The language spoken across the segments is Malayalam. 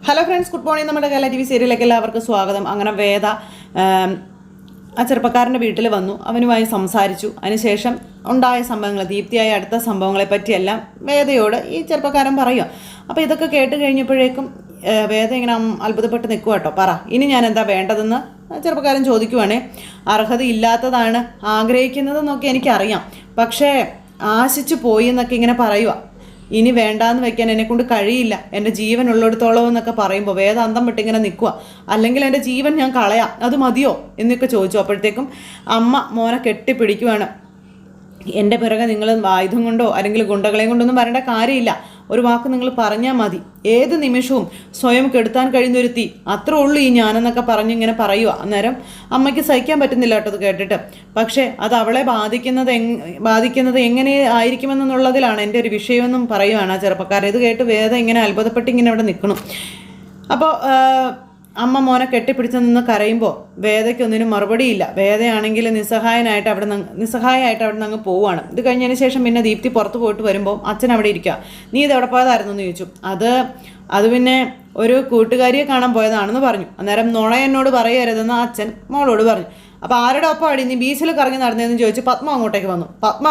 ഹലോ ഫ്രണ്ട്സ് ഗുഡ് മോർണിംഗ് നമ്മുടെ കല ടി വി സീരിയലിലേക്ക് എല്ലാവർക്കും സ്വാഗതം. അങ്ങനെ വേദ ആ ചെറുപ്പക്കാരന്റെ വീട്ടിൽ വന്നു. അവനുമായി സംസാരിച്ചു. അതിനുശേഷം ഉണ്ടായ സംഭവങ്ങൾ ദീപ്തിയായ അടുത്ത സംഭവങ്ങളെ പറ്റിയെല്ലാം വേദയോട് ഈ ചെറുപ്പക്കാരൻ പറയുക അപ്പോൾ ഇതൊക്കെ കേട്ട് കഴിഞ്ഞപ്പോഴേക്കും വേദ ഇങ്ങനെ അത്ഭുതപ്പെട്ട് നിൽക്കുക കേട്ടോ. പറ ഇനി ഞാൻ എന്താ വേണ്ടതെന്ന് ചെറുപ്പക്കാരൻ ചോദിക്കുവാണേ. അർഹതയില്ലാത്തതാണ് ആഗ്രഹിക്കുന്നതെന്നൊക്കെ എനിക്കറിയാം. പക്ഷേ ആശിച്ചു പോയി എന്നൊക്കെ ഇങ്ങനെ പറയുക ഇനി വേണ്ടാന്ന് വെക്കാൻ എന്നെ കൊണ്ട് കഴിയില്ല. എന്റെ ജീവൻ ഉള്ളിടത്തോളം എന്നൊക്കെ പറയുമ്പോൾ വേദാന്തം വിട്ടിങ്ങനെ നിൽക്കുക അല്ലെങ്കിൽ എന്റെ ജീവൻ ഞാൻ കളയാം. അത് മതിയോ? എന്നൊക്കെ ചോദിച്ചു. അപ്പോഴത്തേക്കും അമ്മ മോനെ കെട്ടിപ്പിടിക്കുവാണ്. എന്റെ പിറകെ നിങ്ങൾ ആയുധം കൊണ്ടോ അല്ലെങ്കിൽ ഗുണ്ടകളെയും കൊണ്ടൊന്നും വരേണ്ട കാര്യമില്ല. ഒരു വാക്ക് നിങ്ങൾ പറഞ്ഞാൽ മതി. ഏത് നിമിഷവും സ്വയം കെടുത്താൻ കഴിയുന്ന അത്ര ഉള്ളു ഈ ഞാനെന്നൊക്കെ പറഞ്ഞ് ഇങ്ങനെ പറയുക അന്നേരം അമ്മയ്ക്ക് സഹിക്കാൻ പറ്റുന്നില്ല കേട്ടോ അത് കേട്ടിട്ട്. പക്ഷേ അത് അവളെ ബാധിക്കുന്നത് ബാധിക്കുന്നത് എങ്ങനെ ആയിരിക്കുമെന്നുള്ളതിലാണ് എന്റെ ഒരു വിഷയമെന്നും പറയുവാണ് ആ ചെറുപ്പക്കാരൻ. ഇത് കേട്ട് വേദം ഇങ്ങനെ അത്ഭുതപ്പെട്ട് ഇങ്ങനെ അവിടെ നിൽക്കണം അപ്പോൾ അമ്മ മോനെ കെട്ടിപ്പിടിച്ച് നിന്ന് കരയുമ്പോൾ വേദയ്ക്കൊന്നിനും മറുപടിയില്ല. വേദയാണെങ്കിൽ നിസ്സഹായനായിട്ട് അവിടെ നിന്ന് നിസ്സഹായമായിട്ട് അവിടെ നിന്ന് അങ്ങ് പോവുകയാണ്. ഇത് കഴിഞ്ഞതിന് ശേഷം പിന്നെ ദീപ്തി പുറത്ത് പോയിട്ട് വരുമ്പോൾ അച്ഛൻ അവിടെ ഇരിക്കുക നീ ഇത് എവിടെ പോയതായിരുന്നു? എന്ന് ചോദിച്ചു. അത് അത് പിന്നെ ഒരു കൂട്ടുകാരിയെ കാണാൻ പോയതാണെന്ന് പറഞ്ഞു. അന്നേരം നുണ എന്നോട് പറയരുതെന്ന് അച്ഛൻ മോളോട് പറഞ്ഞു. അപ്പോൾ ആരുടെ ഒപ്പം അടി നീ ബീച്ചിൽ കറങ്ങി നടന്നതെന്ന് ചോദിച്ചു പത്മ അങ്ങോട്ടേക്ക് വന്നു. പത്മ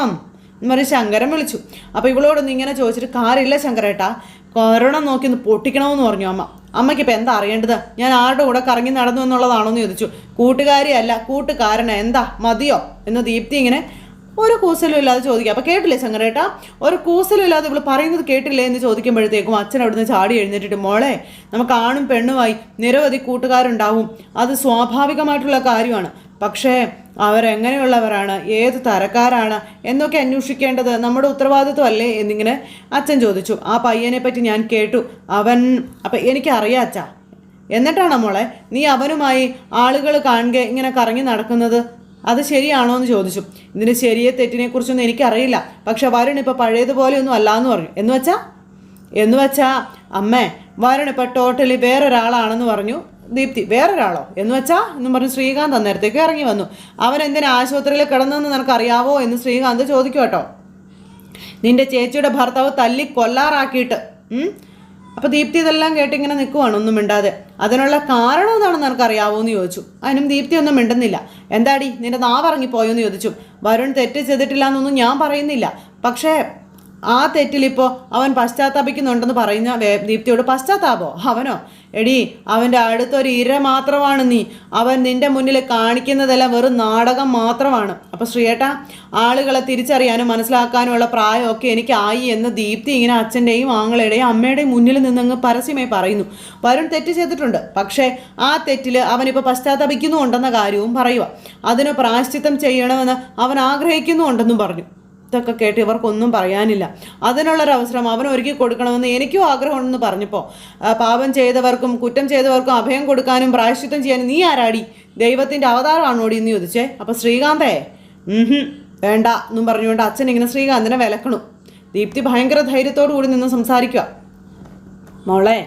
എന്ന് പറഞ്ഞ് ശങ്കരൻ വിളിച്ചു. അപ്പോൾ ഇവളോടൊന്ന് ഇങ്ങനെ ചോദിച്ചിട്ട് കാറില്ല ശങ്കരേട്ടാ. കൊറോണ നോക്കി ഒന്ന് പൊട്ടിക്കണമെന്ന് പറഞ്ഞു അമ്മ. അമ്മയ്ക്ക് ഇപ്പം എന്താ അറിയേണ്ടത്? ഞാൻ ആരുടെ കൂടെ കറങ്ങി നടന്നു എന്നുള്ളതാണോ എന്ന് ചോദിച്ചു. കൂട്ടുകാരിയല്ല കൂട്ടുകാരന. എന്താ? മതിയോ? എന്ന് ദീപ്തി ഇങ്ങനെ ഒരു കൂസലും ഇല്ലാതെ ചോദിക്കുക അപ്പോൾ കേട്ടില്ലേ ചങ്ങരേട്ട? ഒരു കൂസലും ഇല്ലാതെ ഇവൾ പറയുന്നത് കേട്ടില്ലേ എന്ന് ചോദിക്കുമ്പോഴത്തേക്കും അച്ഛൻ അവിടുന്ന് ചാടി എഴുന്നേറ്റിട്ട് മോളെ നമുക്ക് ആണും പെണ്ണുമായി നിരവധി കൂട്ടുകാരുണ്ടാവും. അത് സ്വാഭാവികമായിട്ടുള്ള കാര്യമാണ്. പക്ഷേ അവരെങ്ങനെയുള്ളവരാണ്? ഏത് തരക്കാരാണ്? എന്നൊക്കെ അന്വേഷിക്കേണ്ടത് നമ്മുടെ ഉത്തരവാദിത്വമല്ലേ? എന്നിങ്ങനെ അച്ഛൻ ചോദിച്ചു. ആ പയ്യനെ പറ്റി ഞാൻ കേട്ടു. അവൻ അപ്പം എനിക്കറിയാം അച്ഛാ. എന്നിട്ടാണോ മോളെ? നീ അവനുമായി ആളുകൾ കാണുക ഇങ്ങനെ കറങ്ങി നടക്കുന്നത്? അത് ശരിയാണോ എന്ന് ചോദിച്ചു. ഇതിന് ശരിയെ തെറ്റിനെ കുറിച്ചൊന്നും എനിക്കറിയില്ല. പക്ഷെ വരുൺ ഇപ്പോൾ പഴയതുപോലെയൊന്നും അല്ലാന്ന് പറഞ്ഞു. എന്ന് വെച്ചാ? എന്ന് വെച്ചാ? അമ്മേ വരുൺ ഇപ്പോൾ ടോട്ടലി വേറൊരാളാണെന്ന് പറഞ്ഞു. ദീപ്തി വേറൊരാളോ? എന്ന് വെച്ചാ? എന്നും പറഞ്ഞു ശ്രീകാന്ത് അന്നേരത്തേക്ക് ഇറങ്ങി വന്നു. അവൻ എന്തിനാ ആശുപത്രിയിൽ കിടന്നെന്ന് നിനക്കറിയാവോ എന്ന് ശ്രീകാന്ത് ചോദിക്കും കേട്ടോ നിന്റെ ചേച്ചിയുടെ ഭർത്താവ് തല്ലി കൊല്ലാറാക്കിയിട്ട് ഉം? അപ്പൊ ദീപ്തി ഇതെല്ലാം കേട്ട് ഇങ്ങനെ നിൽക്കുവാണ് ഒന്നും മിണ്ടാതെ. അതിനുള്ള കാരണം എന്താണെന്ന് നിനക്കറിയാവോ എന്ന് ചോദിച്ചു. അതിനും ദീപ്തി ഒന്നും മിണ്ടുന്നില്ല. എന്താടി നിന്റെ നാവിറങ്ങിപ്പോയോ എന്ന് ചോദിച്ചു. വരുൺ തെറ്റ് ചെയ്തിട്ടില്ല എന്നൊന്നും ഞാൻ പറയുന്നില്ല. പക്ഷേ ആ തെറ്റിലിപ്പോൾ അവൻ പശ്ചാത്താപിക്കുന്നുണ്ടെന്ന് പറയുന്ന ദീപ്തിയോട് പശ്ചാത്താപോ? അവനോ? എടി അവന്റെ അടുത്തൊരു ഇര മാത്രമാണ് നീ. അവൻ നിന്റെ മുന്നിൽ കാണിക്കുന്നതെല്ലാം വെറും നാടകം മാത്രമാണ്. അപ്പോൾ ശ്രീയേട്ട ആളുകളെ തിരിച്ചറിയാനും മനസ്സിലാക്കാനുമുള്ള പ്രായമൊക്കെ എനിക്കായി എന്ന് ദീപ്തി ഇങ്ങനെ അച്ഛന്റെയും ആങ്ങളുടെയും അമ്മയുടെയും മുന്നിൽ നിന്നങ്ങ് പരസ്യമായി പറയുന്നു. വരുൺ തെറ്റ് ചെയ്തിട്ടുണ്ട്. പക്ഷേ ആ തെറ്റിൽ അവനിപ്പോൾ പശ്ചാത്തപിക്കുന്നുണ്ടെന്ന കാര്യവും പറയുക അതിന് പ്രായശ്ചിത്തം ചെയ്യണമെന്ന് അവൻ ആഗ്രഹിക്കുന്നുണ്ടെന്നും പറഞ്ഞു. ഇതൊക്കെ കേട്ട് ഇവർക്കൊന്നും പറയാനില്ല. അതിനുള്ളൊരവസരം അവൻ ഒരുക്കി കൊടുക്കണമെന്ന് എനിക്കും ആഗ്രഹമുണ്ടെന്ന് പറഞ്ഞപ്പോൾ പാപം ചെയ്തവർക്കും കുറ്റം ചെയ്തവർക്കും അഭയം കൊടുക്കാനും പ്രായശ്ചിത്തം ചെയ്യാനും നീ ആരാടി? ദൈവത്തിന്റെ അവതാരമാണോടി എന്ന് ചോദിച്ചേ. അപ്പോൾ ശ്രീകാന്തേ വേണ്ട എന്നും പറഞ്ഞുകൊണ്ട് അച്ഛൻ ഇങ്ങനെ ശ്രീകാന്തിനെ വിലക്കണു. ദീപ്തി ഭയങ്കര ധൈര്യത്തോടു കൂടി നിന്ന് സംസാരിക്കുക മോളെ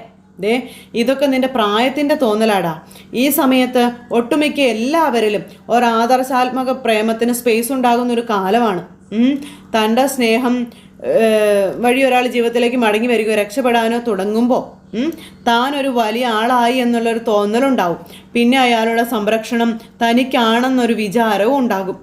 ദേ ഇതൊക്കെ നിന്റെ പ്രായത്തിന്റെ തോന്നലാടാ. ഈ സമയത്ത് ഒട്ടുമിക്ക എല്ലാവരിലും ഒരാദർശാത്മക പ്രേമത്തിന് സ്പേസ് ഉണ്ടാകുന്ന ഒരു കാലമാണ്. തന്റെ സ്നേഹം വഴി ഒരാൾ ജീവിതത്തിലേക്ക് മടങ്ങി വരികയോ രക്ഷപ്പെടാനോ തുടങ്ങുമ്പോൾ താൻ ഒരു വലിയ ആളായി എന്നുള്ളൊരു തോന്നലുണ്ടാവും. പിന്നെ അയാളുടെ സംരക്ഷണം തനിക്കാണെന്നൊരു വിചാരവും ഉണ്ടാകും.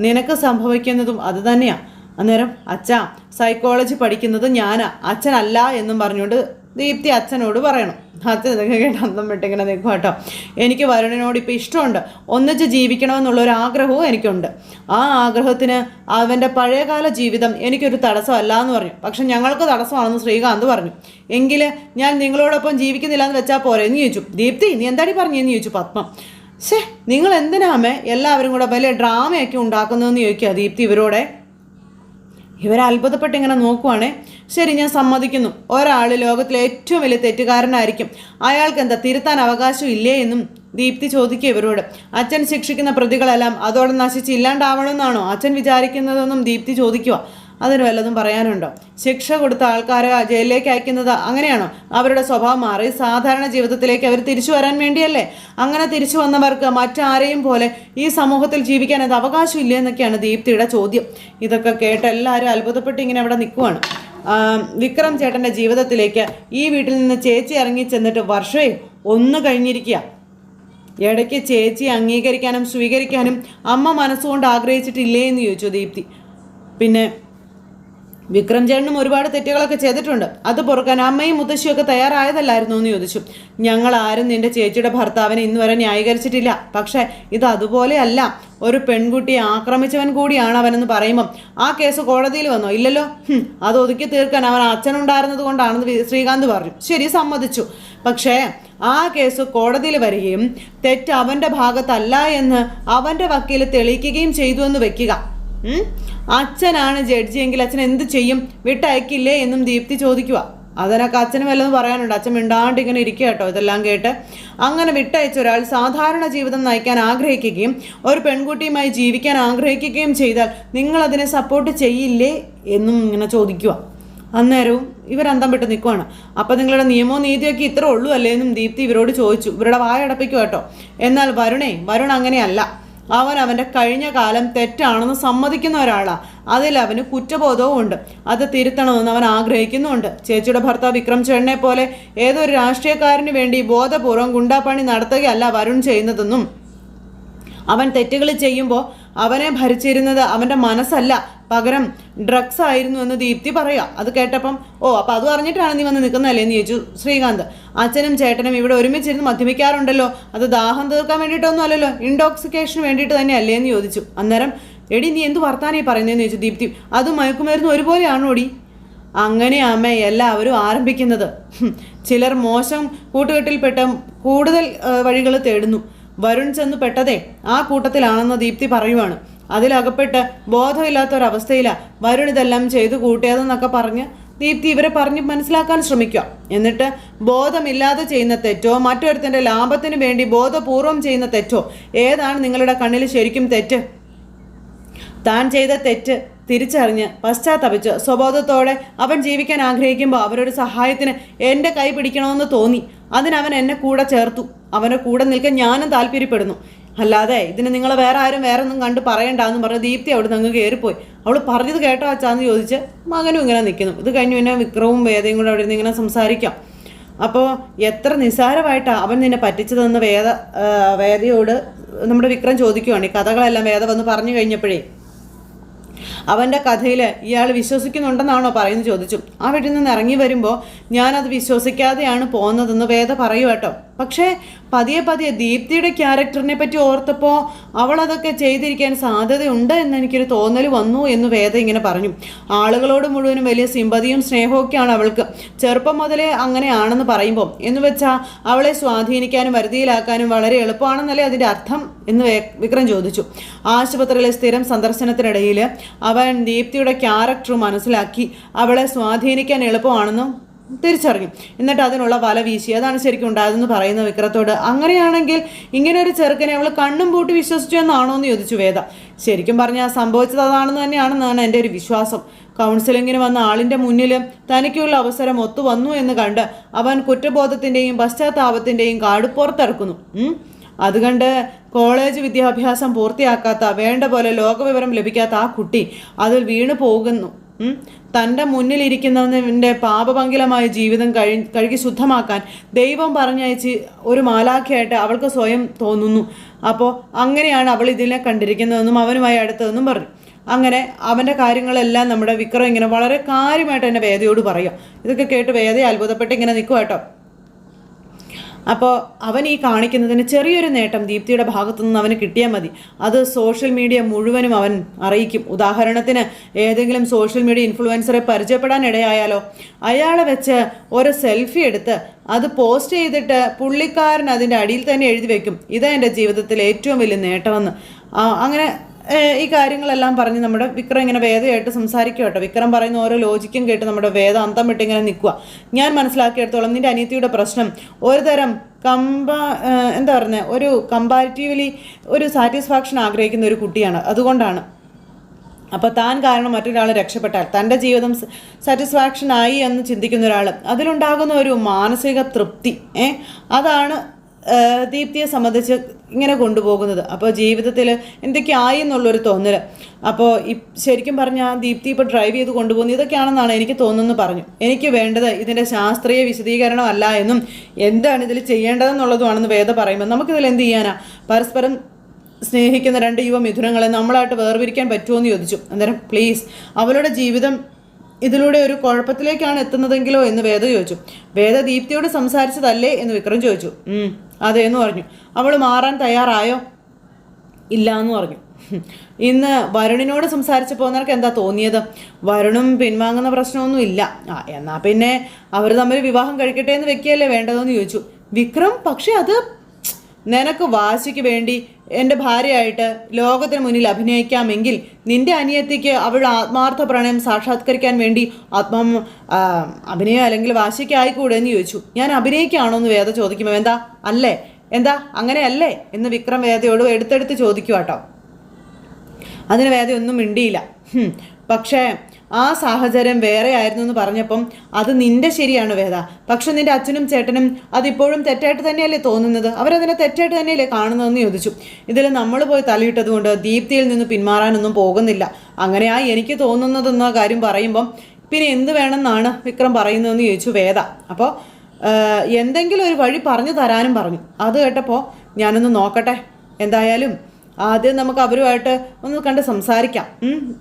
നിനക്ക് സംഭവിക്കുന്നതും അത് തന്നെയാണ് അന്നേരം അച്ഛ സൈക്കോളജി പഠിക്കുന്നത് ഞാനാ. അച്ഛനല്ല എന്നും പറഞ്ഞുകൊണ്ട് ദീപ്തി അച്ഛനോട് പറയണം. അച്ഛൻ ഇതൊക്കെ കേട്ട് അന്തം വിട്ടിങ്ങനെ നിൽക്കും കേട്ടോ. എനിക്ക് വരുണനോട് ഇപ്പോൾ ഇഷ്ടമുണ്ട്. ഒന്നിച്ച് ജീവിക്കണമെന്നുള്ള ഒരു ആഗ്രഹവും എനിക്കുണ്ട്. ആ ആഗ്രഹത്തിന് അവന്റെ പഴയകാല ജീവിതം എനിക്കൊരു തടസ്സമല്ല എന്ന് പറഞ്ഞു. പക്ഷെ ഞങ്ങൾക്ക് തടസ്സമാണെന്ന് ശ്രീകാന്ത് പറഞ്ഞു. എങ്കിൽ ഞാൻ നിങ്ങളോടൊപ്പം ജീവിക്കുന്നില്ല എന്ന് വെച്ചാൽ പോരെ എന്ന് ചോദിച്ചു. ദീപ്തി നീ എന്താടി പറഞ്ഞു എന്ന് ചോദിച്ചു പത്മം. ശേ നിങ്ങൾ എന്തിനാമേ എല്ലാവരും കൂടെ വലിയ ഡ്രാമയൊക്കെ ഉണ്ടാക്കുന്നതെന്ന് ചോദിക്കുക ദീപ്തി ഇവരോടെ? ഇവർ അത്ഭുതപ്പെട്ട് ഇങ്ങനെ നോക്കുവാണേ. ശരി ഞാൻ സമ്മതിക്കുന്നു. ഒരാൾ ലോകത്തിലെ ഏറ്റവും വലിയ തെറ്റുകാരനായിരിക്കും. അയാൾക്ക് എന്താ തിരുത്താൻ അവകാശം ഇല്ലേ എന്നും ദീപ്തി ചോദിക്കുക ഇവരോട്. അച്ഛൻ ശിക്ഷിക്കുന്ന പ്രതികളെല്ലാം അതോടെ നശിച്ച് ഇല്ലാണ്ടാവണമെന്നാണോ അച്ഛൻ വിചാരിക്കുന്നതെന്നും ദീപ്തി ചോദിക്കുക. അതിന് വല്ലതും പറയാനുണ്ടോ? ശിക്ഷ കൊടുത്ത ആൾക്കാരെ ജയിലിലേക്ക് അയക്കുന്നത് അങ്ങനെയാണോ? അവരുടെ സ്വഭാവം മാറി സാധാരണ ജീവിതത്തിലേക്ക് അവർ തിരിച്ചു വരാൻ വേണ്ടിയല്ലേ? അങ്ങനെ തിരിച്ചു വന്നവർക്ക് മറ്റാരെയും പോലെ ഈ സമൂഹത്തിൽ ജീവിക്കാൻ അത് അവകാശമില്ല എന്നൊക്കെയാണ് ദീപ്തിയുടെ ചോദ്യം. ഇതൊക്കെ കേട്ട് എല്ലാവരും അത്ഭുതപ്പെട്ട് ഇങ്ങനെ അവിടെ നിൽക്കുവാണ്. വിക്രം ചേട്ടന്റെ ജീവിതത്തിലേക്ക് ഈ വീട്ടിൽ നിന്ന് ചേച്ചി ഇറങ്ങി ചെന്നിട്ട് വർഷമേ ഒന്ന് കഴിഞ്ഞിരിക്കുക ഇടയ്ക്ക് ചേച്ചി അംഗീകരിക്കാനും സ്വീകരിക്കാനും അമ്മ മനസ്സുകൊണ്ട് ആഗ്രഹിച്ചിട്ടില്ലേ എന്ന് ചോദിച്ചു ദീപ്തി. പിന്നെ വിക്രം ഒരുപാട് തെറ്റുകളൊക്കെ ചെയ്തിട്ടുണ്ട്. അത് പൊറുക്കാൻ അമ്മയും മുത്തശ്ശിയും ഒക്കെ തയ്യാറായതല്ലായിരുന്നു എന്ന് ചോദിച്ചു. ഞങ്ങൾ ആരും നിന്റെ ചേച്ചിയുടെ ഭർത്താവിനെ ഇന്ന് വരെ ന്യായീകരിച്ചിട്ടില്ല. പക്ഷേ ഇത് അതുപോലെയല്ല. ഒരു പെൺകുട്ടിയെ ആക്രമിച്ചവൻ കൂടിയാണ് അവനെന്ന് പറയുമ്പം ആ കേസ് കോടതിയിൽ വന്നോ? ഇല്ലല്ലോ. അത് ഒതുക്കി തീർക്കാൻ അവൻ അച്ഛനുണ്ടായിരുന്നത് കൊണ്ടാണെന്ന് ശ്രീകാന്ത് പറഞ്ഞു. ശരി സമ്മതിച്ചു. പക്ഷേ ആ കേസ് കോടതിയിൽ വരികയും തെറ്റ് അവന്റെ ഭാഗത്തല്ല എന്ന് അവന്റെ വക്കീൽ തെളിയിക്കുകയും ചെയ്തു എന്ന് വെക്കുക? അച്ഛനാണ് ജഡ്ജി എങ്കിൽ അച്ഛൻ എന്ത് ചെയ്യും? വിട്ടയക്കില്ലേ എന്നും ദീപ്തി ചോദിക്കുക അതിനൊക്കെ അച്ഛന് വല്ലതും പറയാനുണ്ട്? അച്ഛൻ മിണ്ടാണ്ട് ഇങ്ങനെ ഇരിക്കുക കേട്ടോ ഇതെല്ലാം കേട്ട്. അങ്ങനെ വിട്ടയച്ച ഒരാൾ സാധാരണ ജീവിതം നയിക്കാൻ ആഗ്രഹിക്കുകയും ഒരു പെൺകുട്ടിയുമായി ജീവിക്കാൻ ആഗ്രഹിക്കുകയും ചെയ്താൽ നിങ്ങൾ അതിനെ സപ്പോർട്ട് ചെയ്യില്ലേ എന്നും ഇങ്ങനെ ചോദിക്കുക അന്നേരവും ഇവരന്തം വിട്ട് നിൽക്കുവാണ്. അപ്പം നിങ്ങളുടെ നിയമവും നീതിയൊക്കെ ഇത്ര ഉള്ളൂ അല്ലേ എന്നും ദീപ്തി ഇവരോട് ചോദിച്ചു. ഇവരുടെ വായടപ്പിക്കുക കേട്ടോ. എന്നാൽ വരുണേ വരുൺ അങ്ങനെയല്ല. അവൻ അവന്റെ കഴിഞ്ഞ കാലം തെറ്റാണെന്ന് സമ്മതിക്കുന്ന ഒരാളാണ് അതിൽ അവന് കുറ്റബോധവും ഉണ്ട്. അത് തിരുത്തണമെന്ന് അവൻ ആഗ്രഹിക്കുന്നുണ്ട്. ചേച്ചിയുടെ ഭർത്താവ് വിക്രം ചേട്ടനെ പോലെ ഏതൊരു രാഷ്ട്രീയക്കാരന് വേണ്ടി ബോധപൂർവം ഗുണ്ടാപ്പണി നടത്തുകയല്ല വരുൺ ചെയ്യുന്നതെന്നും അവൻ തെറ്റുകൾ ചെയ്യുമ്പോൾ അവനെ ഭരിച്ചിരുന്നത് അവന്റെ മനസ്സല്ല. പകരം ഡ്രഗ്സ് ആയിരുന്നു എന്ന് ദീപ്തി പറയുക അത് കേട്ടപ്പം ഓ അപ്പം അത് പറഞ്ഞിട്ടാണ് നീ വന്ന് നിൽക്കുന്നതല്ലേ എന്ന് ചോദിച്ചു ശ്രീകാന്ത്. അച്ഛനും ചേട്ടനും ഇവിടെ ഒരുമിച്ചിരുന്ന് മദ്യപിക്കാറുണ്ടല്ലോ. അത് ദാഹം തീർക്കാൻ വേണ്ടിയിട്ടൊന്നും അല്ലല്ലോ. ഇൻടോക്സിക്കേഷന് വേണ്ടിയിട്ട് തന്നെ അല്ലേ എന്ന് ചോദിച്ചു. അന്നേരം എടി നീ എന്ത് വർത്താനായി പറയുന്നതെന്ന് ചോദിച്ചു ദീപ്തി. അത് മയക്കുമരുന്ന് ഒരുപോലെയാണോ ഓടി അങ്ങനെ അമ്മ എല്ലാവരും ആരംഭിക്കുന്നത്. ചിലർ മോശം കൂട്ടുകെട്ടിൽപ്പെട്ട കൂടുതൽ വഴികൾ തേടുന്നു. വരുൺ ചെന്ന് പെട്ടതേ ആ കൂട്ടത്തിലാണെന്ന് ദീപ്തി പറയുവാണ്. അതിലകപ്പെട്ട് ബോധമില്ലാത്തൊരവസ്ഥയിലാണ് വരുൺ ഇതെല്ലാം ചെയ്തു കൂട്ടിയതെന്നൊക്കെ പറഞ്ഞ് ദീപ്തി ഇവരെ പറഞ്ഞ് മനസ്സിലാക്കാൻ ശ്രമിക്കുക. എന്നിട്ട് ബോധമില്ലാതെ ചെയ്യുന്ന തെറ്റോ മറ്റൊരുത്തന്റെ ലാഭത്തിന് വേണ്ടി ബോധപൂർവം ചെയ്യുന്ന തെറ്റോ ഏതാണ് നിങ്ങളുടെ കണ്ണിൽ ശരിക്കും തെറ്റ്? താൻ ചെയ്ത തെറ്റ് തിരിച്ചറിഞ്ഞ് പശ്ചാത്തപിച്ച് സ്വബോധത്തോടെ അവൻ ജീവിക്കാൻ ആഗ്രഹിക്കുമ്പോൾ അവരൊരു സഹായത്തിന് എന്റെ കൈ പിടിക്കണമെന്ന് തോന്നി. അതിനവൻ എന്നെ കൂടെ ചേർത്തു. അവന്റെ കൂടെ നിൽക്കാൻ ഞാനും താല്പര്യപ്പെടുന്നു. അല്ലാതെ ഇതിന് നിങ്ങൾ വേറെ ആരും വേറെ ഒന്നും കണ്ട് പറയണ്ടെന്ന് പറഞ്ഞ് ദീപ്തി അവിടെ നിന്ന് കയറിപ്പോയി അവൾ പറഞ്ഞത് കേട്ടോ അച്ചാന്ന് ചോദിച്ച് മകനും ഇങ്ങനെ നിൽക്കുന്നു ഇത് കഴിഞ്ഞ് പിന്നെ വിക്രവും വേദയും കൂടെ അവിടെ നിന്ന് ഇങ്ങനെ സംസാരിക്കാം. അപ്പോൾ എത്ര നിസ്സാരമായിട്ടാണ് അവൻ നിന്നെ പറ്റിച്ചതെന്ന് വേദ വേദയോട് നമ്മുടെ വിക്രം ചോദിക്കുവാണ്. ഈ കഥകളെല്ലാം വേദ വന്ന് പറഞ്ഞു കഴിഞ്ഞപ്പോഴേ അവന്റെ കഥയിൽ ഇയാൾ വിശ്വസിക്കുന്നുണ്ടെന്നാണോ പറയുന്നത് ചോദിച്ചു. ആ വീട്ടിൽ നിന്ന് ഇറങ്ങി വരുമ്പോൾ ഞാനത് വിശ്വസിക്കാതെയാണ് പോകുന്നതെന്ന് വേദ പറയൂ കേട്ടോ. പക്ഷേ പതിയെ പതിയെ ദീപ്തിയുടെ ക്യാരക്ടറിനെ പറ്റി ഓർത്തപ്പോൾ അവളതൊക്കെ ചെയ്തിരിക്കാൻ സാധ്യതയുണ്ട് എന്ന് എനിക്കൊരു തോന്നൽ വന്നു എന്ന് വേദ ഇങ്ങനെ പറഞ്ഞു. ആളുകളോട് മുഴുവനും വലിയ സിമ്പതിയും സ്നേഹവും അവൾക്ക്. ചെറുപ്പം മുതലേ അങ്ങനെയാണെന്ന് പറയുമ്പോൾ എന്ന് വെച്ചാൽ അവളെ സ്വാധീനിക്കാനും വരുതിയിലാക്കാനും വളരെ എളുപ്പമാണെന്നല്ലേ അതിന്റെ അർത്ഥം എന്ന് വിക്രം ചോദിച്ചു. ആശുപത്രിയിലെ സ്ഥിരം സന്ദർശനത്തിനിടയിൽ അവൻ ദീപ്തിയുടെ ക്യാരക്ടർ മനസ്സിലാക്കി അവളെ സ്വാധീനിക്കാൻ എളുപ്പമാണെന്നും തിരിച്ചറിഞ്ഞു എന്നിട്ട് അതിനുള്ള വല വീശി. അതാണ് ശരിക്കും ഉണ്ടായതെന്ന് പറയുന്ന വിക്രത്തോട്. അങ്ങനെയാണെങ്കിൽ ഇങ്ങനെ ഒരു ചെറുക്കനെ അവൾ കണ്ണും പൂട്ടി വിശ്വസിച്ചു എന്നാണോ എന്ന് ചോദിച്ചു വേദ. ശരിക്കും പറഞ്ഞാൽ സംഭവിച്ചത് അതാണെന്ന് തന്നെയാണെന്നാണ് എന്റെ ഒരു വിശ്വാസം. കൗൺസിലിങ്ങിന് വന്ന ആളിന്റെ മുന്നിൽ തനിക്കുള്ള അവസരം ഒത്തു വന്നു എന്ന് കണ്ട് അവൻ കുറ്റബോധത്തിന്റെയും പശ്ചാത്താപത്തിന്റെയും കാട് പുറത്തിറക്കുന്നു. അതുകൊണ്ട് കോളേജ് വിദ്യാഭ്യാസം പൂർത്തിയാക്കാത്ത വേണ്ട പോലെ ലോകവിവരം ലഭിക്കാത്ത ആ കുട്ടി അതിൽ വീണു പോകുന്നു. തന്റെ മുന്നിലിരിക്കുന്നവന്റെ പാപപങ്കിലമായ ജീവിതം കഴി കഴുകി ശുദ്ധമാക്കാൻ ദൈവം പറഞ്ഞയച്ച് ഒരു മാലാഖയായിട്ട് അവൾക്ക് സ്വയം തോന്നുന്നു. അപ്പോൾ അങ്ങനെയാണ് അവൾ ഇതിനെ കണ്ടിരിക്കുന്നതെന്നും അവനുമായി അടുത്തതെന്നും പറഞ്ഞു. അങ്ങനെ അവന്റെ കാര്യങ്ങളെല്ലാം നമ്മുടെ വിക്രം ഇങ്ങനെ വളരെ കാര്യമായിട്ട് എന്നെ വേദയോട് പറയാം ഇതൊക്കെ കേട്ട് വേദയെ അത്ഭുതപ്പെട്ട് ഇങ്ങനെ നിൽക്കുക കേട്ടോ. അപ്പോൾ അവൻ ഈ കാണിക്കുന്നതിന് ചെറിയൊരു നേട്ടം ദീപ്തിയുടെ ഭാഗത്തു നിന്ന് അവന് കിട്ടിയാൽ മതി. അത് സോഷ്യൽ മീഡിയ മുഴുവനും അവൻ അറിയിക്കും. ഉദാഹരണത്തിന് ഏതെങ്കിലും സോഷ്യൽ മീഡിയ ഇൻഫ്ലുവൻസറെ പരിചയപ്പെടാൻ ഇടയായാലോ അയാളെ വെച്ച് ഒരു സെൽഫി എടുത്ത് അത് പോസ്റ്റ് ചെയ്തിട്ട് പുള്ളിക്കാരൻ അതിന്റെ അടിയിൽ തന്നെ എഴുതി വെക്കും. ഇതാ എന്റെ ജീവിതത്തിലെ ഏറ്റവും വലിയ നേട്ടമെന്ന്. അങ്ങനെ ഈ കാര്യങ്ങളെല്ലാം പറഞ്ഞ് നമ്മുടെ വിക്രം ഇങ്ങനെ വേദയായിട്ട് സംസാരിക്കുക കേട്ടോ. വിക്രം പറയുന്ന ഓരോ ലോജിക്കും കേട്ട് നമ്മുടെ വേദ അന്തം വിട്ട് ഇങ്ങനെ നിൽക്കുക ഞാൻ മനസ്സിലാക്കിയെടുത്തോളം നിന്റെ അനിയത്തിയുടെ പ്രശ്നം ഒരു തരം കമ്പ എന്താ പറയുന്നത് ഒരു കമ്പാരിറ്റീവ്ലി ഒരു സാറ്റിസ്ഫാക്ഷൻ ആഗ്രഹിക്കുന്ന ഒരു കുട്ടിയാണ്. അതുകൊണ്ടാണ്. അപ്പോൾ താൻ കാരണം മറ്റൊരാൾ രക്ഷപ്പെട്ടാൽ തന്റെ ജീവിതം സാറ്റിസ്ഫാക്ഷൻ ആയി എന്ന് ചിന്തിക്കുന്ന ഒരാൾ അതിലുണ്ടാകുന്ന ഒരു മാനസിക തൃപ്തി ഏ അതാണ് ദീപ്തിയെ സംബന്ധിച്ച് ഇങ്ങനെ കൊണ്ടുപോകുന്നത്. അപ്പോൾ ജീവിതത്തിൽ എന്തൊക്കെയായി എന്നുള്ളൊരു തോന്നൽ അപ്പോൾ ശരിക്കും പറഞ്ഞാൽ ദീപ്തി ഇപ്പോൾ ഡ്രൈവ് ചെയ്ത് കൊണ്ടുപോകുന്നത് ഇതൊക്കെയാണെന്നാണ് എനിക്ക് തോന്നുന്നു പറഞ്ഞു. എനിക്ക് വേണ്ടത് ഇതിന്റെ ശാസ്ത്രീയ വിശദീകരണമല്ല എന്നും എന്താണ് ഇതിൽ ചെയ്യേണ്ടതെന്നുള്ളതുമാണെന്ന് വേദ പറയുമ്പോൾ നമുക്കിതിൽ എന്ത് ചെയ്യാനാ? പരസ്പരം സ്നേഹിക്കുന്ന രണ്ട് യുവ മിഥുനങ്ങളെ നമ്മളായിട്ട് വേർപിരിക്കാൻ പറ്റുമോ എന്ന് ചോദിച്ചു. അന്നേരം പ്ലീസ് അവളുടെ ജീവിതം ഇതിലൂടെ ഒരു കുഴപ്പത്തിലേക്കാണ് എത്തുന്നതെങ്കിലോ എന്ന് വേദ ചോദിച്ചു. വേദ ദീപ്തിയോട് സംസാരിച്ചതല്ലേ എന്ന് വിക്രം ചോദിച്ചു. അതെ എന്ന് പറഞ്ഞു. അവൾ മാറാൻ തയ്യാറായോ? ഇല്ല എന്ന് പറഞ്ഞു. ഇന്ന് വരുണിനോട് സംസാരിച്ചപ്പോൾ നിനക്ക് എന്താ തോന്നിയത്? വരുണും പിൻവാങ്ങുന്ന പ്രശ്നമൊന്നും ഇല്ല. ആ എന്നാൽ പിന്നെ അവർ തമ്മിൽ വിവാഹം കഴിക്കട്ടെ എന്ന് വെക്കുകയല്ലേ വേണ്ടതെന്ന് ചോദിച്ചു. വിക്രം പക്ഷേ അത് നിനക്ക് വാശിക്ക് വേണ്ടി എന്റെ ഭാര്യയായിട്ട് ലോകത്തിന് മുന്നിൽ അഭിനയിക്കാമെങ്കിൽ നിന്റെ അനിയത്തിക്ക് അവളുടെ ആത്മാർത്ഥ പ്രണയം സാക്ഷാത്കരിക്കാൻ വേണ്ടി ആത്മ അഭിനയം അല്ലെങ്കിൽ വാശിക്കായിക്കൂടെ എന്ന് ചോദിച്ചു. ഞാൻ അഭിനയിക്കുകയാണോ എന്ന് വേദ ചോദിക്കുമ്പോൾ എന്താ? അല്ലേ? എന്താ? അങ്ങനെയല്ലേ? എന്ന് വിക്രം വേദയോട് എടുത്തെടുത്ത് ചോദിക്കുക കേട്ടോ അതിന് വേദയൊന്നും മിണ്ടിയില്ല. പക്ഷേ ആ സാഹചര്യം വേറെ ആയിരുന്നു എന്ന് പറഞ്ഞപ്പം അത് നിന്റെ ശരിയാണ് വേദ. പക്ഷെ നിന്റെ അച്ഛനും ചേട്ടനും അതിപ്പോഴും തെറ്റായിട്ട് തന്നെയല്ലേ തോന്നുന്നത്? അവരതിനെ തെറ്റായിട്ട് തന്നെയല്ലേ കാണുന്നതെന്ന് ചോദിച്ചു. ഇതിൽ നമ്മൾ പോയി തലയിട്ടത് കൊണ്ട് ദീപ്തിയിൽ നിന്ന് പിന്മാറാനൊന്നും പോകുന്നില്ല. അങ്ങനെയാ എനിക്ക് തോന്നുന്നതെന്ന കാര്യം പറയുമ്പം പിന്നെ എന്ത് വേണമെന്നാണ് വിക്രം പറയുന്നതെന്ന് ചോദിച്ചു വേദ. അപ്പോൾ എന്തെങ്കിലും ഒരു വഴി പറഞ്ഞു തരാനും പറഞ്ഞു. അത് കേട്ടപ്പോൾ ഞാനൊന്ന് നോക്കട്ടെ. എന്തായാലും ആദ്യം നമുക്ക് അവരുമായിട്ട് ഒന്ന് കണ്ട് സംസാരിക്കാം.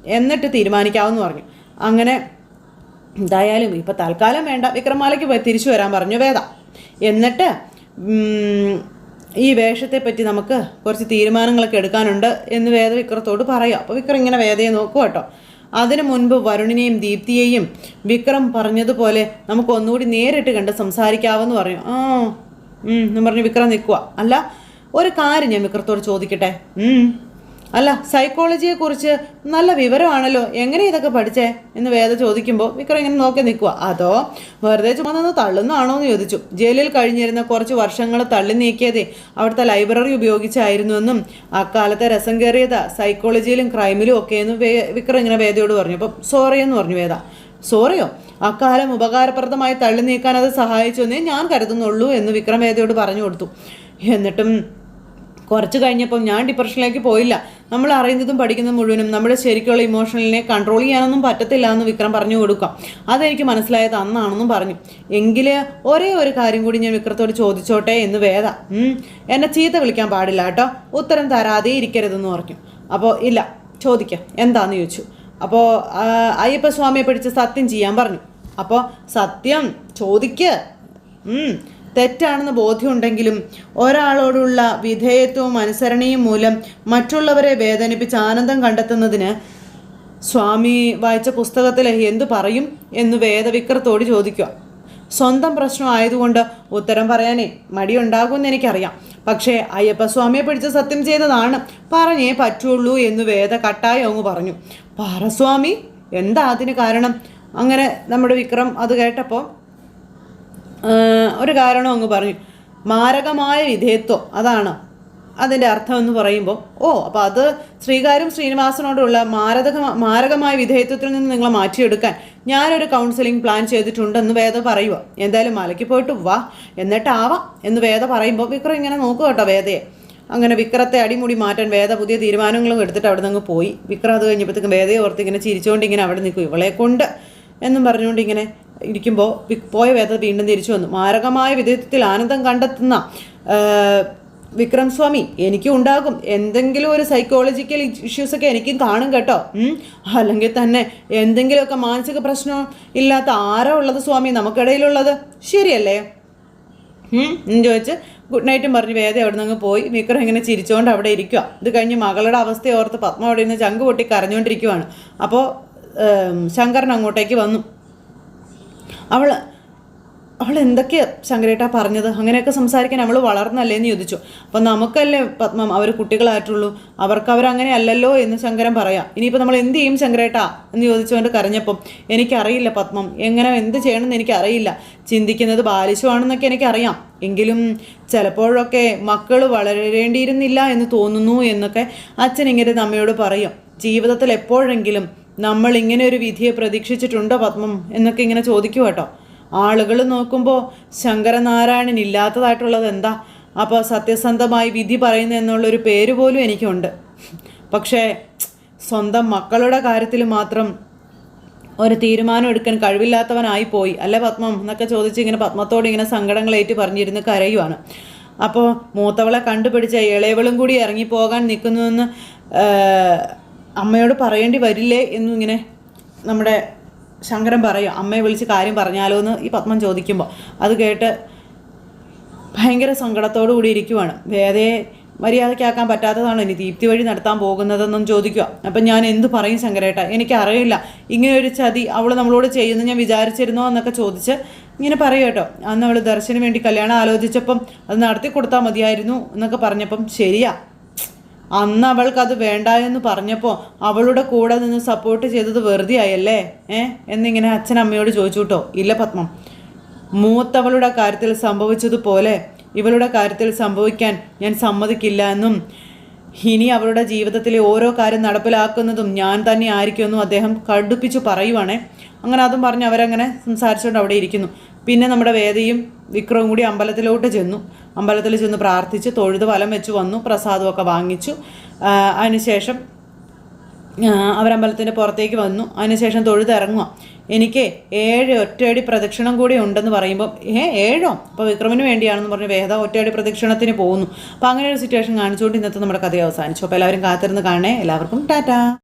എന്നിട്ട് തീരുമാനിക്കാമെന്ന് പറഞ്ഞു. അങ്ങനെ എന്തായാലും ഇപ്പം തൽക്കാലം വേണ്ട. വിക്രമാലയ്ക്ക് പോയി തിരിച്ചു വരാൻ പറഞ്ഞു വേദ. എന്നിട്ട് ഈ വേഷത്തെ പറ്റി നമുക്ക് കുറച്ച് തീരുമാനങ്ങളൊക്കെ എടുക്കാനുണ്ട് എന്ന് വേദ വിക്രത്തോട് പറയാം. അപ്പോൾ വിക്രം ഇങ്ങനെ വേദയെ നോക്കുക കേട്ടോ. അതിനു മുൻപ് വരുണിനെയും ദീപ്തിയെയും വിക്രം പറഞ്ഞതുപോലെ നമുക്ക് ഒന്നുകൂടി നേരിട്ട് കണ്ട് സംസാരിക്കാവെന്ന് പറഞ്ഞു. ആ പറഞ്ഞ് വിക്രം നിൽക്കുക അല്ല ഒരു കാര്യം ഞാൻ വിക്രത്തോട് ചോദിക്കട്ടെ? അല്ല അല്ല സൈക്കോളജിയെക്കുറിച്ച് നല്ല വിവരമാണല്ലോ. എങ്ങനെ ഇതൊക്കെ പഠിച്ചേ? എന്ന് വേദ ചോദിക്കുമ്പോൾ വിക്രം ഇങ്ങനെ നോക്കി നിൽക്കുക അതോ വെറുതെ ചുമന്നു തള്ളുന്നതാണോ എന്ന് ചോദിച്ചു. ജയിലിൽ കഴിഞ്ഞിരുന്ന കുറച്ച് വർഷങ്ങൾ തള്ളി നീക്കിയതേ അവിടുത്തെ ലൈബ്രറി ഉപയോഗിച്ചായിരുന്നുവെന്നും അക്കാലത്തെ രസം കയറിയത്. സൈക്കോളജിയിലും ക്രൈമിലും ഒക്കെ എന്ന് വേ- വിക്രം ഇങ്ങനെ വേദയോട് പറഞ്ഞു. അപ്പം സോറി എന്ന് പറഞ്ഞു വേദ. സോറിയോ അക്കാലം ഉപകാരപ്രദമായി തള്ളി നീക്കാൻ അത് സഹായിച്ചു എന്നേ ഞാൻ കരുതുന്നുള്ളൂ എന്ന് വിക്രം വേദയോട് പറഞ്ഞു കൊടുത്തു. എന്നിട്ടും കുറച്ച് കഴിഞ്ഞപ്പം ഞാൻ ഡിപ്രഷനിലേക്ക് പോയില്ല. നമ്മൾ അറിയുന്നതും പഠിക്കുന്നതും മുഴുവനും നമ്മുടെ ശരിക്കുള്ള ഇമോഷണലിനെ കൺട്രോൾ ചെയ്യാനൊന്നും പറ്റത്തില്ല എന്ന് വിക്രം പറഞ്ഞു കൊടുക്കാം. അതെനിക്ക് മനസ്സിലായത് അന്നാണെന്നും പറഞ്ഞു. എങ്കിൽ ഒരേ ഒരു കാര്യം കൂടി ഞാൻ വിക്രത്തോട് ചോദിച്ചോട്ടെ എന്ന് വേദ. എന്നെ ചീത്ത വിളിക്കാൻ പാടില്ല കേട്ടോ. ഉത്തരം തരാതെ ഇരിക്കരുതെന്ന് പറഞ്ഞു. അപ്പോൾ ഇല്ല ചോദിക്കാം. എന്താന്ന് ചോദിച്ചു. അപ്പോൾ അയ്യപ്പസ്വാമിയെ പിടിച്ച് സത്യം ചെയ്യാൻ പറഞ്ഞു. അപ്പോൾ സത്യം ചോദിക്ക്. തെറ്റാണെന്ന് ബോധ്യമുണ്ടെങ്കിലും ഒരാളോടുള്ള വിധേയത്വവും അനുസരണയും മൂലം മറ്റുള്ളവരെ വേദനിപ്പിച്ച് ആനന്ദം കണ്ടെത്തുന്നതിന് സ്വാമി വായിച്ച പുസ്തകത്തിൽ എന്തു പറയും എന്ന് വേദവിക്രത്തോട് ചോദിക്കുക. സ്വന്തം പ്രശ്നം ആയതുകൊണ്ട് ഉത്തരം പറയാനേ മടിയുണ്ടാകുമെന്ന് എനിക്കറിയാം. പക്ഷേ അയ്യപ്പസ്വാമിയെ പിടിച്ച് സത്യം ചെയ്തതാണ് പറഞ്ഞേ പറ്റുള്ളൂ എന്ന് വേദ കട്ടായി അങ്ങ് പറഞ്ഞു. പാറസ്വാമി എന്താ അതിന് കാരണം? അങ്ങനെ നമ്മുടെ വിക്രം അത് കേട്ടപ്പോൾ ഒരു കാരണം അങ്ങ് പറഞ്ഞു. മാരകമായ വിധേയത്വം അതാണ് അതിന്റെ അർത്ഥം എന്ന് പറയുമ്പോൾ ഓ അപ്പോൾ അത് ശ്രീകാരും ശ്രീനിവാസനോടുള്ള മാരക മാരകമായ വിധേയത്വത്തിൽ നിന്ന് നിങ്ങളെ മാറ്റിയെടുക്കാൻ ഞാനൊരു കൗൺസിലിംഗ് പ്ലാൻ ചെയ്തിട്ടുണ്ടെന്ന് വേദ പറയുക എന്തായാലും മലയ്ക്ക് പോയിട്ട് വാ എന്നിട്ടാവാം എന്ന് വേദ പറയുമ്പോൾ വിക്രം ഇങ്ങനെ നോക്കുക കേട്ടോ വേദയെ. അങ്ങനെ വിക്രത്തെ അടിമുടി മാറ്റാൻ വേദ പുതിയ തീരുമാനങ്ങളും എടുത്തിട്ട് അവിടെ നിന്ന് പോയി. വിക്രം അത് കഴിഞ്ഞപ്പോഴത്തേക്കും വേദയെ ഓർത്ത് ഇങ്ങനെ ചിരിച്ചുകൊണ്ട് ഇങ്ങനെ അവിടെ നിൽക്കും. ഇവളെ കൊണ്ട് എന്നും പറഞ്ഞുകൊണ്ട് ഇങ്ങനെ ഇരിക്കുമ്പോൾ പോയ വേദ വീണ്ടും തിരിച്ചു വന്നു. മാരകമായ വിധത്തിൽ ആനന്ദം കണ്ടെത്തുന്ന വിക്രം സ്വാമി എനിക്കും ഉണ്ടാകും. എന്തെങ്കിലും ഒരു സൈക്കോളജിക്കൽ ഇഷ്യൂസൊക്കെ എനിക്കും കാണും കേട്ടോ. അല്ലെങ്കിൽ തന്നെ എന്തെങ്കിലുമൊക്കെ മാനസിക പ്രശ്നം ഇല്ലാത്ത ആരോ ഉള്ളത് സ്വാമി? നമുക്കിടയിലുള്ളത് ശരിയല്ലേ? ചോദിച്ച് ഗുഡ് നൈറ്റും പറഞ്ഞ് വേദ അവിടെ നിന്ന് പോയി. വിക്രം ഇങ്ങനെ ചിരിച്ചുകൊണ്ട് അവിടെ ഇരിക്കുക ഇത് കഴിഞ്ഞ് മകളുടെ അവസ്ഥയോർത്ത് പത്മ അവിടെ നിന്ന് ചങ്ക് പൊട്ടി കരഞ്ഞുകൊണ്ടിരിക്കുവാണ് അപ്പോൾ ശങ്കരൻ അങ്ങോട്ടേക്ക് വന്നു. അവൾ അവൾ എന്തൊക്കെയാ ശങ്കരേട്ടാ പറഞ്ഞത്? അങ്ങനെയൊക്കെ സംസാരിക്കാൻ അവൾ വളർന്നല്ലേ എന്ന് ചോദിച്ചു. അപ്പം നമുക്കല്ലേ പത്മം അവർ കുട്ടികളായിട്ടുള്ളൂ അവർക്ക് അവരങ്ങനെ അല്ലല്ലോ എന്ന് ശങ്കരൻ പറയാം. ഇനിയിപ്പോൾ നമ്മൾ എന്ത് ചെയ്യും ശങ്കരേട്ടാ എന്ന് ചോദിച്ചുകൊണ്ട് കരഞ്ഞപ്പം എനിക്കറിയില്ല പത്മം എങ്ങനെ എന്ത് ചെയ്യണമെന്ന് എനിക്കറിയില്ല. ചിന്തിക്കുന്നത് ബാലിശമാണെന്നൊക്കെ എനിക്കറിയാം. എങ്കിലും ചിലപ്പോഴൊക്കെ മക്കൾ വളരേണ്ടിയിരുന്നില്ല എന്ന് തോന്നുന്നു എന്നൊക്കെ അച്ഛൻ ഇങ്ങനെ നമ്മയോട് പറയും. ജീവിതത്തിൽ എപ്പോഴെങ്കിലും നമ്മൾ ഇങ്ങനെ ഒരു വിധിയെ പ്രതീക്ഷിച്ചിട്ടുണ്ടോ പത്മം എന്നൊക്കെ ഇങ്ങനെ ചോദിക്കും കേട്ടോ. ആളുകൾ നോക്കുമ്പോൾ ശങ്കരനാരായണൻ ഇല്ലാത്തതായിട്ടുള്ളത് എന്താ? അപ്പോൾ സത്യസന്ധമായി വിധി പറയുന്ന എന്നുള്ളൊരു പേര് പോലും എനിക്കുണ്ട്. പക്ഷേ സ്വന്തം മക്കളുടെ കാര്യത്തിൽ മാത്രം ഒരു തീരുമാനം എടുക്കാൻ കഴിവില്ലാത്തവനായി പോയി അല്ലേ പത്മം? എന്നൊക്കെ ചോദിച്ച് ഇങ്ങനെ പത്മത്തോട് ഇങ്ങനെ സങ്കടങ്ങളേറ്റ് പറഞ്ഞിരുന്ന് കരയുവാണ്. അപ്പോൾ മൂത്തവളെ കണ്ടുപിടിച്ച ഇളയവളും കൂടി ഇറങ്ങിപ്പോകാൻ നിൽക്കുന്നുവെന്ന് അമ്മയോട് പറയേണ്ടി വരില്ലേ എന്നും ഇങ്ങനെ നമ്മുടെ ശങ്കരൻ പറയും. അമ്മയെ വിളിച്ച് കാര്യം പറഞ്ഞാലോ എന്ന് ഈ പത്മം ചോദിക്കുമ്പോൾ അത് കേട്ട് ഭയങ്കര സങ്കടത്തോടു കൂടി ഇരിക്കുവാണ്. വേദയെ മര്യാദയ്ക്കാക്കാൻ പറ്റാത്തതാണ് ഇനി ദീപ്തി വഴി നടത്താൻ പോകുന്നതെന്നും ചോദിക്കുക അപ്പം ഞാൻ എന്ത് പറയും ശങ്കരേട്ട? എനിക്കറിയില്ല. ഇങ്ങനെ ഒരു ചതി അവൾ നമ്മളോട് ചെയ്യുന്നു ഞാൻ വിചാരിച്ചിരുന്നോ എന്നൊക്കെ ചോദിച്ച് ഇങ്ങനെ പറയും കേട്ടോ. അന്ന് അവൾ ദർശന് വേണ്ടി കല്യാണം ആലോചിച്ചപ്പം അത് നടത്തി കൊടുത്താൽ മതിയായിരുന്നു എന്നൊക്കെ പറഞ്ഞപ്പം ശരിയാ. അന്ന് അവൾക്ക് അത് വേണ്ട എന്ന് പറഞ്ഞപ്പോൾ അവളുടെ കൂടെ നിന്ന് സപ്പോർട്ട് ചെയ്തത് വെറുതെ ആയല്ലേ ഏ? എന്നിങ്ങനെ അച്ഛൻ അമ്മയോട് ചോദിച്ചു കേട്ടോ ഇല്ല പത്മം മൂത്തവളുടെ കാര്യത്തിൽ സംഭവിച്ചതുപോലെ ഇവളുടെ കാര്യത്തിൽ സംഭവിക്കാൻ ഞാൻ സമ്മതിക്കില്ല എന്നും ഇനി അവരുടെ ജീവിതത്തിലെ ഓരോ കാര്യം നടപ്പിലാക്കുന്നതും ഞാൻ തന്നെ ആയിരിക്കുമെന്നും അദ്ദേഹം കടുപ്പിച്ചു പറയുവാണേ. അങ്ങനെ അതും പറഞ്ഞ് അവരങ്ങനെ സംസാരിച്ചുകൊണ്ട് അവിടെ ഇരിക്കുന്നു. പിന്നെ നമ്മുടെ വേദയും വിക്രവും കൂടി അമ്പലത്തിലോട്ട് ചെന്നു. അമ്പലത്തിൽ ചെന്ന് പ്രാർത്ഥിച്ച് തൊഴുത് വലം വെച്ച് വന്നു പ്രസാദമൊക്കെ വാങ്ങിച്ചു. അതിനുശേഷം അവരമ്പലത്തിന്റെ പുറത്തേക്ക് വന്നു. അതിനുശേഷം തൊഴുതിറങ്ങുക എനിക്ക് ഏഴ് ഒറ്റയടി പ്രദക്ഷിണം കൂടി ഉണ്ടെന്ന് പറയുമ്പോൾ ഏ ഏഴോ? അപ്പോൾ വിക്രമിന് വേണ്ടിയാണെന്ന് പറഞ്ഞ് വേദ ഒറ്റയടി പ്രദക്ഷിണത്തിന് പോകുന്നു. അപ്പോൾ അങ്ങനെ ഒരു സിറ്റുവേഷൻ കാണിച്ചുകൊണ്ട് ഇന്നത്തെ നമ്മുടെ കഥ അവസാനിച്ചു. അപ്പോൾ എല്ലാവരും കാത്തിരുന്ന് കാണണേ. എല്ലാവർക്കും ടാറ്റാ.